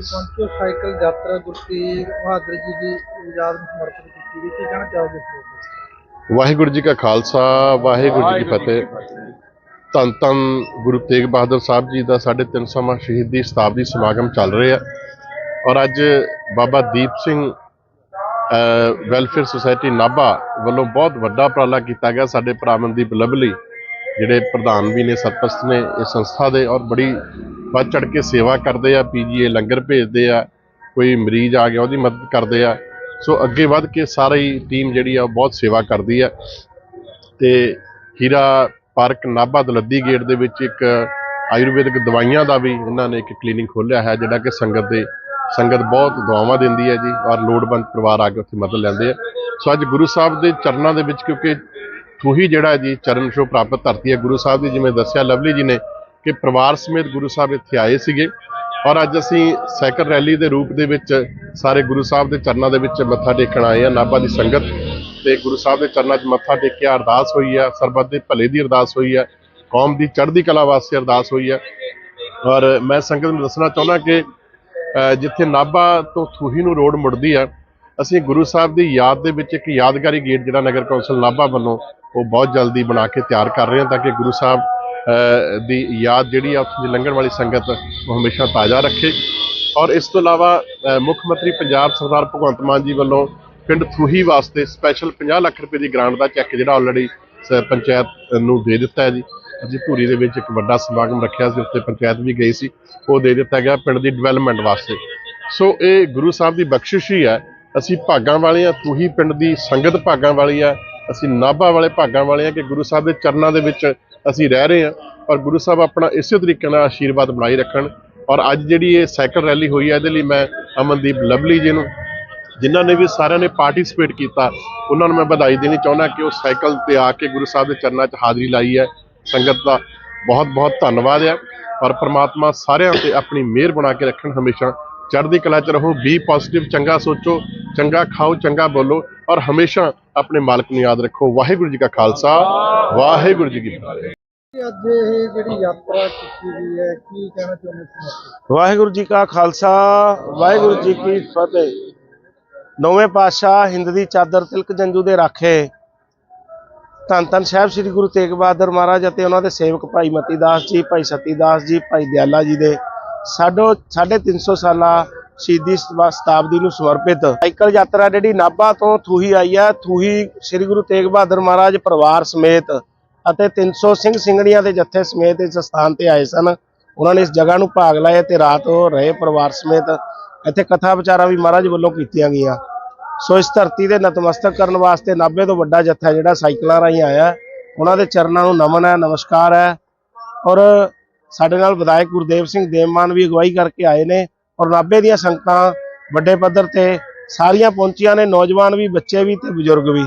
ਅੱਜ ਪਹੁੰਚੋ ਸਾਈਕਲ ਯਾਤਰਾ ਗੁਰੂ ਤੇਗ ਬਹਾਦਰ ਜੀ ਦੀ ਯਾਦ ਨੂੰ ਸਮਰਪਿਤ ਕੀਤੀ ਗਈ। ਕੀ ਕਹਿਣਾ ਚਾਹੋਗੇ ਇਸ ਵਾਹਿਗੁਰੂ ਜੀ ਕਾ ਖਾਲਸਾ ਵਾਹਿਗੁਰੂ ਜੀ ਕੀ ਫਤਿਹ। ਧੰਨ ਧੰਨ ਗੁਰੂ ਤੇਗ ਬਹਾਦਰ ਸਾਹਿਬ ਜੀ ਦਾ 350ਵਾਂ ਸ਼ਹੀਦੀ ਸ਼ਤਾਬਦੀ ਸਮਾਗਮ ਚੱਲ ਰਿਹਾ ਔਰ ਅੱਜ ਬਾਬਾ ਦੀਪ ਸਿੰਘ ਵੈਲਫੇਅਰ ਸੁਸਾਇਟੀ ਨਾਭਾ ਵੱਲੋਂ ਬਹੁਤ ਵੱਡਾ ਉਪਰਾਲਾ ਕੀਤਾ ਗਿਆ ਸਾਡੇ ਭਰਾ ਮਨਦੀਪ ਲਵਲੀ। ਜਿਹੜੇ ਪ੍ਰਧਾਨ ਵੀ ਨੇ, ਸਰਪ੍ਰਸਤ ਨੇ ਇਸ ਸੰਸਥਾ ਦੇ ਔਰ ਬੜੀ ਵੱਧ ਚੜ ਕੇ ਸੇਵਾ ਕਰਦੇ ਆ, ਪੀਜੀਏ ਲੰਗਰ ਭੇਜਦੇ ਆ, ਕੋਈ ਮਰੀਜ਼ ਆ ਗਿਆ, ਉਹਦੀ ਮਦਦ ਕਰਦੇ ਆ। ਸੋ ਅੱਗੇ ਵੱਧ ਕੇ ਸਾਰੀ ਟੀਮ ਜਿਹੜੀ ਆ, ਉਹ ਬਹੁਤ ਸੇਵਾ ਕਰਦੀ ਆ। ਤੇ ਹੀਰਾ ਪਾਰਕ ਨਾਭਾ ਦਲੱਦੀ ਗੇਟ ਦੇ ਵਿੱਚ ਇੱਕ ਆਯੁਰਵੈਦਿਕ ਦਵਾਈਆਂ ਦਾ ਵੀ ਉਹਨਾਂ ਨੇ ਇੱਕ ਕਲੀਨਿਕ ਖੋਲ੍ਹਿਆ ਹੈ, ਜਿਹੜਾ ਕਿ ਸੰਗਤ ਦੇ, ਸੰਗਤ ਬਹੁਤ ਦੁਆਵਾਂ ਦਿੰਦੀ ਹੈ ਜੀ, ਔਰ ਲੋੜਵੰਦ ਪਰਿਵਾਰ ਆ ਕੇ ਉੱਥੇ ਮਦਦ ਲੈਂਦੇ ਆ। ਸੋ ਅੱਜ ਗੁਰੂ ਸਾਹਿਬ ਦੇ ਚਰਨਾਂ ਦੇ ਵਿੱਚ, ਕਿਉਂਕਿ ਥੂਹੀ ਜਿਹੜਾ ਜੀ ਚਰਨ ਛੋਹ ਪ੍ਰਾਪਤ ਧਰਤੀ ਹੈ, ਗੁਰੂ ਸਾਹਿਬ ਦੀ ਜਿਵੇਂ ਦੱਸਿਆ ਲਵਲੀ ਜੀ ਨੇ ਕਿ ਪਰਿਵਾਰ ਸਮੇਤ ਗੁਰੂ ਸਾਹਿਬ ਇੱਥੇ ਆਏ ਸੀਗੇ ਔਰ ਅੱਜ ਅਸੀਂ ਸਾਈਕਲ ਰੈਲੀ ਦੇ ਰੂਪ ਦੇ ਵਿੱਚ ਸਾਰੇ ਗੁਰੂ ਸਾਹਿਬ ਦੇ ਚਰਨਾਂ ਦੇ ਵਿੱਚ ਮੱਥਾ ਟੇਕਣ ਆਏ ਆ ਨਾਭਾ ਦੀ ਸੰਗਤ ਤੇ ਗੁਰੂ ਸਾਹਿਬ ਦੇ ਚਰਨਾਂ 'ਚ ਮੱਥਾ ਟੇਕਿਆ, ਅਰਦਾਸ ਹੋਈ ਆ ਸਰਬੱਤ ਦੇ ਭਲੇ ਦੀ ਅਰਦਾਸ ਹੋਈ ਆ ਕੌਮ ਦੀ ਚੜ੍ਹਦੀ ਕਲਾ ਵਾਸਤੇ ਅਰਦਾਸ ਹੋਈ ਆ ਔਰ ਮੈਂ ਸੰਗਤ ਨੂੰ ਦੱਸਣਾ ਚਾਹੁੰਦਾ ਕਿ ਜਿੱਥੇ ਨਾਭਾ ਤੋਂ ਥੂਹੀ ਨੂੰ ਰੋਡ ਮੁੜਦੀ ਆ ਅਸੀਂ ਗੁਰੂ ਸਾਹਿਬ ਦੀ ਯਾਦ ਦੇ ਵਿੱਚ ਇੱਕ ਯਾਦਗਾਰੀ ਗੇਟ ਜਿਹੜਾ ਨਗਰ ਕੌਂਸਲ ਨਾਭਾ ਵੱਲੋਂ ਉਹ ਬਹੁਤ ਜਲਦੀ ਬਣਾ ਕੇ ਤਿਆਰ ਕਰ ਰਹੇ ਹਾਂ ਤਾਂ ਕਿ ਗੁਰੂ ਸਾਹਿਬ ਦੀ ਯਾਦ ਜਿਹੜੀ ਆ ਉੱਥੇ ਦੀ ਲੰਘਣ ਵਾਲੀ ਸੰਗਤ ਉਹ ਹਮੇਸ਼ਾ ਤਾਜ਼ਾ ਰੱਖੇ। ਔਰ ਇਸ ਤੋਂ ਇਲਾਵਾ ਮੁੱਖ ਮੰਤਰੀ ਪੰਜਾਬ ਸਰਦਾਰ ਭਗਵੰਤ ਮਾਨ ਜੀ ਵੱਲੋਂ ਪਿੰਡ ਥੂਹੀ ਵਾਸਤੇ ਸਪੈਸ਼ਲ 50 ਲੱਖ ਰੁਪਏ ਦੀ ਗ੍ਰਾਂਟ ਦਾ ਚੈੱਕ ਜਿਹੜਾ ਆਲਰੇਡੀ ਪੰਚਾਇਤ ਨੂੰ ਦੇ ਦਿੱਤਾ ਹੈ ਜੀ। ਅਸੀਂ ਧੂਰੀ ਦੇ ਵਿੱਚ ਇੱਕ ਵੱਡਾ ਸਮਾਗਮ ਰੱਖਿਆ ਸੀ, ਉੱਥੇ ਪੰਚਾਇਤ ਵੀ ਗਈ ਸੀ। ਉਹ ਦੇ ਦਿੱਤਾ ਗਿਆ ਪਿੰਡ ਦੀ ਡਿਵੈਲਪਮੈਂਟ ਵਾਸਤੇ। ਸੋ ਇਹ ਗੁਰੂ ਸਾਹਿਬ ਦੀ ਬਖਸ਼ਿਸ਼ ਹੀ ਹੈ। ਅਸੀਂ ਭਾਗਾਂ ਵਾਲੇ ਆ, ਤੂੰ ਹੀ ਪਿੰਡ ਦੀ ਸੰਗਤ ਭਾਗਾਂ ਵਾਲੀ ਆ। ਅਸੀਂ ਨਾਭਾ ਵਾਲੇ ਭਾਗਾਂ ਵਾਲੇ ਆ ਕਿ ਗੁਰੂ ਸਾਹਿਬ ਦੇ ਚਰਨਾਂ ਦੇ ਵਿੱਚ ਅਸੀਂ ਰਹਿ ਰਹੇ ਆ। ਔਰ ਗੁਰੂ ਸਾਹਿਬ ਆਪਣਾ ਇਸੇ ਤਰੀਕੇ ਨਾਲ ਆਸ਼ੀਰਵਾਦ ਬਣਾਈ ਰੱਖਣ। ਔਰ ਅੱਜ ਜਿਹੜੀ ਇਹ ਸਾਈਕਲ ਰੈਲੀ ਹੋਈ ਹੈ ਇਹਦੇ ਲਈ ਮੈਂ ਅਮਨਦੀਪ ਲਵਲੀ ਜੀ ਨੂੰ, ਜਿਨ੍ਹਾਂ ਨੇ ਵੀ ਸਾਰਿਆਂ ਨੇ ਪਾਰਟਿਸਿਪੇਟ ਕੀਤਾ, ਉਹਨਾਂ ਨੂੰ ਮੈਂ ਵਧਾਈ ਦੇਣੀ ਚਾਹੁੰਦਾ ਕਿ ਉਹ ਸਾਈਕਲ ਤੇ ਆ ਕੇ ਗੁਰੂ ਸਾਹਿਬ ਦੇ ਚਰਨਾਂ 'ਚ ਹਾਜ਼ਰੀ ਲਾਈ ਹੈ। ਸੰਗਤ ਦਾ ਬਹੁਤ ਬਹੁਤ ਧੰਨਵਾਦ ਹੈ ਔਰ ਪ੍ਰਮਾਤਮਾ ਸਾਰਿਆਂ ਤੇ ਆਪਣੀ ਮਿਹਰ ਬਣਾ ਕੇ ਰੱਖਣ ਹਮੇਸ਼ਾ। ਚੜ੍ਹਦੀ ਕਲਾ 'ਚ ਰਹੋ ਬੀ ਪੋਜ਼ਿਟਿਵ ਚੰਗਾ ਸੋਚੋ ਚੰਗਾ ਖਾਓ ਚੰਗਾ ਬੋਲੋ ਔਰ ਹਮੇਸ਼ਾ ਆਪਣੇ ਮਾਲਕ ਨੂੰ ਯਾਦ ਰੱਖੋ। ਵਾਹਿਗੁਰੂ ਜੀ ਕਾ ਖਾਲਸਾ ਵਾਹਿਗੁਰੂ ਜੀ ਕੀ ਫਤਿਹ। ਅੱਜ ਇਹ ਜਿਹੜੀ ਯਾਤਰਾ ਕੀਤੀ ਗਈ ਹੈ ਕੀ ਕਹਿਣਾ ਚਾਹੁੰਦੇ ਸੀ ਵਾਹਿਗੁਰੂ ਜੀ ਕਾ ਖਾਲਸਾ ਵਾਹਿਗੁਰੂ ਜੀ ਕੀ ਫਤਿਹ। ਨੌਵੇਂ ਪਾਤਸ਼ਾਹ ਹਿੰਦ ਦੀ ਚਾਦਰ ਤਿਲਕ ਜੰਜੂ ਦੇ ਰਾਖੇ। ਧੰਨ ਧੰਨ ਸਾਹਿਬ ਸ੍ਰੀ ਗੁਰੂ ਤੇਗ ਬਹਾਦਰ ਮਹਾਰਾਜ ਅਤੇ ਉਹਨਾਂ ਦੇ ਸੇਵਕ ਭਾਈ ਮਤੀ ਦਾਸ ਜੀ ਭਾਈ ਸਤੀ ਦਾਸ ਜੀ ਭਾਈ ਦਿਆਲਾ ਜੀ ਦੇ। ਸਾਡੋ 350 ਸਾਲਾ ਸ਼ਹੀਦੀ ਸ਼ਤਾਬਦੀ ਨੂੰ ਸਮਰਪਿਤ। ਸਾਈਕਲ ਯਾਤਰਾ ਜਿਹੜੀ ਨਾਭਾ ਤੋਂ ਥੂਹੀ ਆਈ ਹੈ ਥੂਹੀ ਸ੍ਰੀ ਗੁਰੂ ਤੇਗ ਬਹਾਦਰ ਮਹਾਰਾਜ ਪਰਿਵਾਰ ਸਮੇਤ ਅਤੇ 300 ਸਿੰਘ ਸਿੰਘਣੀਆਂ ਦੇ ਜੱਥੇ ਸਮੇਤ ਇਸ ਸਥਾਨ ਤੇ ਆਏ ਸਨ। ਉਹਨਾਂ ਨੇ ਇਸ ਜਗ੍ਹਾ ਨੂੰ ਭਾਗ ਲਾਇਆ ਤੇ ਰਾਤ ਉਹ ਰਹੇ ਪਰਿਵਾਰ ਸਮੇਤ। ਇੱਥੇ ਕਥਾ ਵਿਚਾਰਾਂ ਵੀ ਮਹਾਰਾਜ ਵੱਲੋਂ ਕੀਤੀਆਂ ਗਈਆਂ। ਸੋ ਇਸ ਧਰਤੀ ਦੇ ਨਤਮਸਤਕ ਕਰਨ ਵਾਸਤੇ ਨਾਭੇ ਤੋਂ ਵੱਡਾ ਜੱਥਾ ਜਿਹੜਾ ਸਾਈਕਲਾਂ ਰਾਹੀਂ ਆਇਆ, ਉਹਨਾਂ ਦੇ ਚਰਨਾਂ ਨੂੰ ਨਮਨ ਹੈ, ਨਮਸਕਾਰ ਹੈ। ਔਰ ਸਾਡੇ ਨਾਲ ਵਿਧਾਇਕ ਗੁਰਦੇਵ ਸਿੰਘ ਦੇਵਮਾਨ ਵੀ ਅਗਵਾਈ ਕਰਕੇ ਆਏ ਨੇ ਔਰ ਨਾਭੇ ਦੀਆਂ ਸੰਗਤਾਂ ਵੱਡੇ ਪੱਧਰ ਤੇ ਸਾਰੀਆਂ ਪਹੁੰਚੀਆਂ ਨੇ, ਨੌਜਵਾਨ ਵੀ, ਬੱਚੇ ਵੀ ਤੇ ਬਜ਼ੁਰਗ ਵੀ।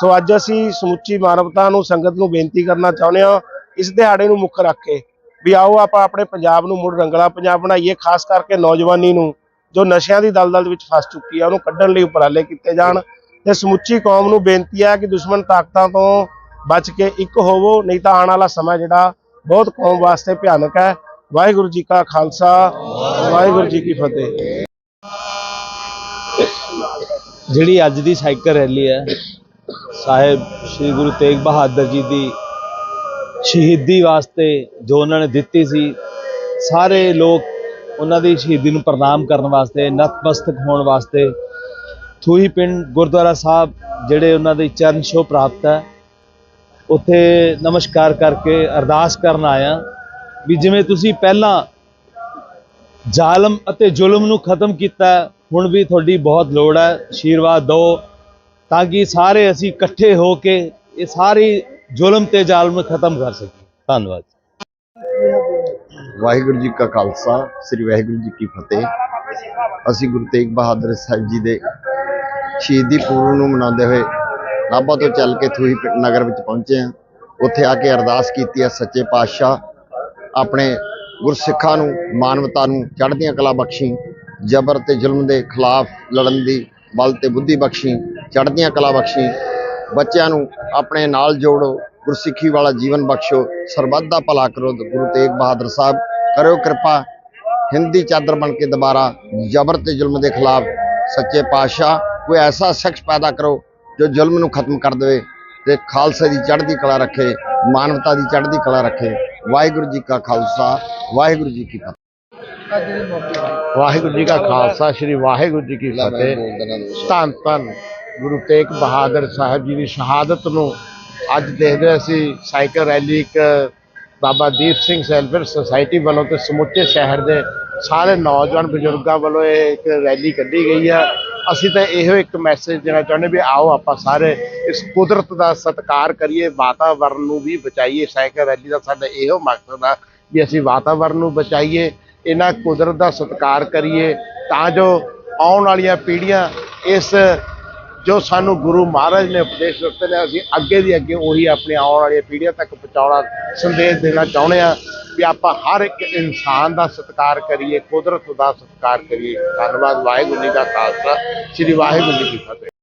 ਸੋ ਅੱਜ ਅਸੀਂ ਸਮੁੱਚੀ ਮਾਨਵਤਾ ਨੂੰ, ਸੰਗਤ ਨੂੰ ਬੇਨਤੀ ਕਰਨਾ ਚਾਹੁੰਦੇ ਹਾਂ, ਇਸ ਦਿਹਾੜੇ ਨੂੰ ਮੁੱਖ ਰੱਖ ਕੇ ਵੀ ਆਓ, ਆਪਾਂ ਆਪਣੇ ਪੰਜਾਬ ਨੂੰ ਮੁੜ ਰੰਗਲਾ ਪੰਜਾਬ ਬਣਾਈਏ, ਖਾਸ ਕਰਕੇ ਨੌਜਵਾਨੀ ਨੂੰ, ਜੋ ਨਸ਼ਿਆਂ ਦੀ ਦਲਦਲ ਵਿੱਚ ਫਸ ਚੁੱਕੀ ਹੈ ਉਹਨੂੰ ਕੱਢਣ ਲਈ ਉਪਰਾਲੇ ਕੀਤੇ ਜਾਣ। ਤੇ ਸਮੁੱਚੀ ਕੌਮ ਨੂੰ ਬੇਨਤੀ ਹੈ ਕਿ ਦੁਸ਼ਮਣ ਤਾਕਤਾਂ ਤੋਂ ਬਚ ਕੇ ਇੱਕ ਹੋਵੋ, ਨਹੀਂ ਤਾਂ ਆਉਣ ਵਾਲਾ ਸਮਾਂ ਜਿਹੜਾ ਬਹੁਤ ਕੌਮ ਵਾਸਤੇ ਭਿਆਨਕ ਹੈ। ਵਾਹਿਗੁਰੂ ਜੀ ਕਾ ਖਾਲਸਾ, ਵਾਹਿਗੁਰੂ ਜੀ ਕੀ ਫਤਿਹ। ਜਿਹੜੀ ਅੱਜ ਦੀ ਸਾਈਕਲ ਰੈਲੀ ਹੈ, ਸਾਹਿਬ ਸ੍ਰੀ ਗੁਰੂ ਤੇਗ ਬਹਾਦਰ ਜੀ ਦੀ ਸ਼ਹੀਦੀ ਵਾਸਤੇ ਜੋ ਉਹਨਾਂ ਨੇ ਦਿੱਤੀ ਸੀ, ਸਾਰੇ ਲੋਕ ਉਹਨਾਂ ਦੀ ਸ਼ਹੀਦੀ ਨੂੰ ਪ੍ਰਣਾਮ ਕਰਨ ਵਾਸਤੇ, ਨਤਮਸਤਕ ਹੋਣ ਵਾਸਤੇ ਥੂਹੀ ਪਿੰਡ ਗੁਰਦੁਆਰਾ ਸਾਹਿਬ, ਜਿਹੜੇ ਉਹਨਾਂ ਦੇ ਚਰਨ ਛੋਹ ਪ੍ਰਾਪਤ ਹੈ ਉੱਥੇ ਨਮਸਕਾਰ ਕਰਕੇ ਅਰਦਾਸ ਕਰਨ ਆਇਆ ਵੀ ਜਿਵੇਂ ਤੁਸੀਂ ਪਹਿਲਾਂ ਜ਼ਾਲਮ ਅਤੇ ਜ਼ੁਲਮ ਨੂੰ ਖਤਮ ਕੀਤਾ, ਹੁਣ ਵੀ ਤੁਹਾਡੀ ਬਹੁਤ ਲੋੜ ਹੈ ਆਸ਼ੀਰਵਾਦ ਦਿਓ ਤਾਂ ਕਿ ਸਾਰੇ ਅਸੀਂ ਇਕੱਠੇ ਹੋ ਕੇ ਇਹ ਸਾਰੀ ਜ਼ੁਲਮ ਤੇ ਜ਼ਾਲਮ ਖਤਮ ਕਰ ਸਕੀਏ। ਧੰਨਵਾਦ ਵਾਹਿਗੁਰੂ ਜੀ ਕਾ ਖਾਲਸਾ, ਸ੍ਰੀ ਵਾਹਿਗੁਰੂ ਜੀ ਕੀ ਫਤਿਹ। ਅਸੀਂ ਗੁਰੂ ਤੇਗ ਬਹਾਦਰ ਸਾਹਿਬ ਜੀ ਦੇ ਸ਼ਹੀਦੀ ਪੁਰਬ ਨੂੰ ਮਨਾਉਂਦੇ ਹੋਏ ਨਾਭਾ ਤੋਂ ਚੱਲ ਕੇ ਥੂਹੀ ਪਿੰਡ ਨਗਰ ਵਿੱਚ ਪਹੁੰਚੇ ਹਾਂ। ਉੱਥੇ ਆ ਕੇ ਅਰਦਾਸ ਕੀਤੀ ਹੈ ਸੱਚੇ ਪਾਤਸ਼ਾਹ। ਆਪਣੇ ਗੁਰਸਿੱਖਾਂ ਨੂੰ, ਮਾਨਵਤਾ ਨੂੰ ਚੜ੍ਹਦੀਆਂ ਕਲਾ ਬਖਸ਼ੀ, ਜ਼ਬਰ ਤੇ ਜ਼ੁਲਮ ਦੇ ਖਿਲਾਫ ਲੜਨ ਦੀ ਬਲ ਤੇ ਬੁੱਧੀ ਬਖਸ਼ੀ, ਚੜ੍ਹਦੀਆਂ ਕਲਾ ਬਖਸ਼ੀ। ਬੱਚਿਆਂ ਨੂੰ ਆਪਣੇ ਨਾਲ ਜੋੜੋ, ਗੁਰਸਿੱਖੀ ਵਾਲਾ ਜੀਵਨ ਬਖਸ਼ੋ। ਸਰਬੱਤ ਦਾ ਭਲਾ ਕਰੋ, ਗੁਰੂ ਤੇਗ ਬਹਾਦਰ ਸਾਹਿਬ। ਕਰਿਓ ਕਿਰਪਾ, ਹਿੰਦੀ ਚਾਦਰ ਬਣ ਕੇ ਦੁਬਾਰਾ ਜ਼ਬਰ ਤੇ ਜ਼ੁਲਮ ਦੇ ਖਿਲਾਫ। ਸੱਚੇ ਪਾਤਸ਼ਾਹ, ਕੋਈ ਐਸਾ ਸ਼ਖਸ ਪੈਦਾ ਕਰੋ ਜੋ ਜ਼ੁਲਮ ਨੂੰ ਖਤਮ ਕਰ ਦੇਵੇ ਤੇ ਖਾਲਸੇ ਦੀ ਚੜ੍ਹਦੀ ਕਲਾ ਰੱਖੇ ਮਾਨਵਤਾ ਦੀ ਚੜ੍ਹਦੀ ਕਲਾ ਰੱਖੇ। ਵਾਹਿਗੁਰੂ ਜੀ ਕਾ ਖਾਲਸਾ ਵਾਹਿਗੁਰੂ ਜੀ ਕੀ ਫਤਿਹ। ਵਾਹਿਗੁਰੂ ਜੀ ਕਾ ਖਾਲਸਾ ਸ੍ਰੀ ਵਾਹਿਗੁਰੂ ਜੀ ਕੀ ਫਤਿਹ। ਧੰਨ ਧੰਨ ਗੁਰੂ ਤੇਗ ਬਹਾਦਰ ਸਾਹਿਬ ਜੀ ਦੀ ਸ਼ਹਾਦਤ ਨੂੰ ਅੱਜ ਦੇਖਦੇ ਅਸੀਂ ਸਾਈਕਲ ਰੈਲੀ ਇੱਕ ਬਾਬਾ ਦੀਪ ਸਿੰਘ ਸੈਲਫਰ ਸੁਸਾਇਟੀ ਵੱਲੋਂ ਤੇ ਸਮੁੱਚੇ ਸ਼ਹਿਰ ਦੇ ਸਾਰੇ ਨੌਜਵਾਨ ਬਜ਼ੁਰਗਾਂ ਵੱਲੋਂ ਇਹ ਇੱਕ ਰੈਲੀ ਕੱਢੀ ਗਈ ਹੈ ਅਸੀਂ ਤਾਂ ਇਹੋ ਇੱਕ ਮੈਸੇਜ ਦੇਣਾ ਚਾਹੁੰਦੇ ਵੀ ਆਓ ਆਪਾਂ ਸਾਰੇ ਇਸ ਕੁਦਰਤ ਦਾ ਸਤਿਕਾਰ ਕਰੀਏ, ਵਾਤਾਵਰਨ ਨੂੰ ਵੀ ਬਚਾਈਏ, ਸਾਈਕਲ ਰੈਲੀ ਦਾ ਸਾਡਾ ਇਹੋ ਮਕਸਦ ਆ ਵੀ ਅਸੀਂ ਵਾਤਾਵਰਨ ਨੂੰ ਬਚਾਈਏ, ਇਹਨਾਂ ਕੁਦਰਤ ਦਾ ਸਤਿਕਾਰ ਕਰੀਏ, ਤਾਂ ਜੋ ਆਉਣ ਵਾਲੀਆਂ ਪੀੜ੍ਹੀਆਂ ਇਸ ਜੋ ਸਾਨੂੰ ਗੁਰੂ ਮਹਾਰਾਜ ਨੇ ਉਪਦੇਸ਼ ਦਿੱਤੇ ਨੇ ਅਸੀਂ ਅੱਗੇ ਦੀ ਅੱਗੇ ਉਹੀ ਆਪਣੀ ਆਉਣ ਵਾਲੀਆਂ ਪੀੜ੍ਹੀਆਂ ਤੱਕ ਪਹੁੰਚਾਉਣਾ ਸੰਦੇਸ਼ ਦੇਣਾ ਚਾਹੁੰਦੇ ਆ ਵੀ ਆਪਾਂ ਹਰ ਇੱਕ ਇਨਸਾਨ ਦਾ ਸਤਿਕਾਰ ਕਰੀਏ, ਕੁਦਰਤ ਦਾ ਸਤਿਕਾਰ ਕਰੀਏ। ਧੰਨਵਾਦ, ਵਾਹਿਗੁਰੂ ਜੀ ਦਾ ਖਾਲਸਾ, ਸ੍ਰੀ ਵਾਹਿਗੁਰੂ ਜੀ ਕੀ ਫਤਿਹ।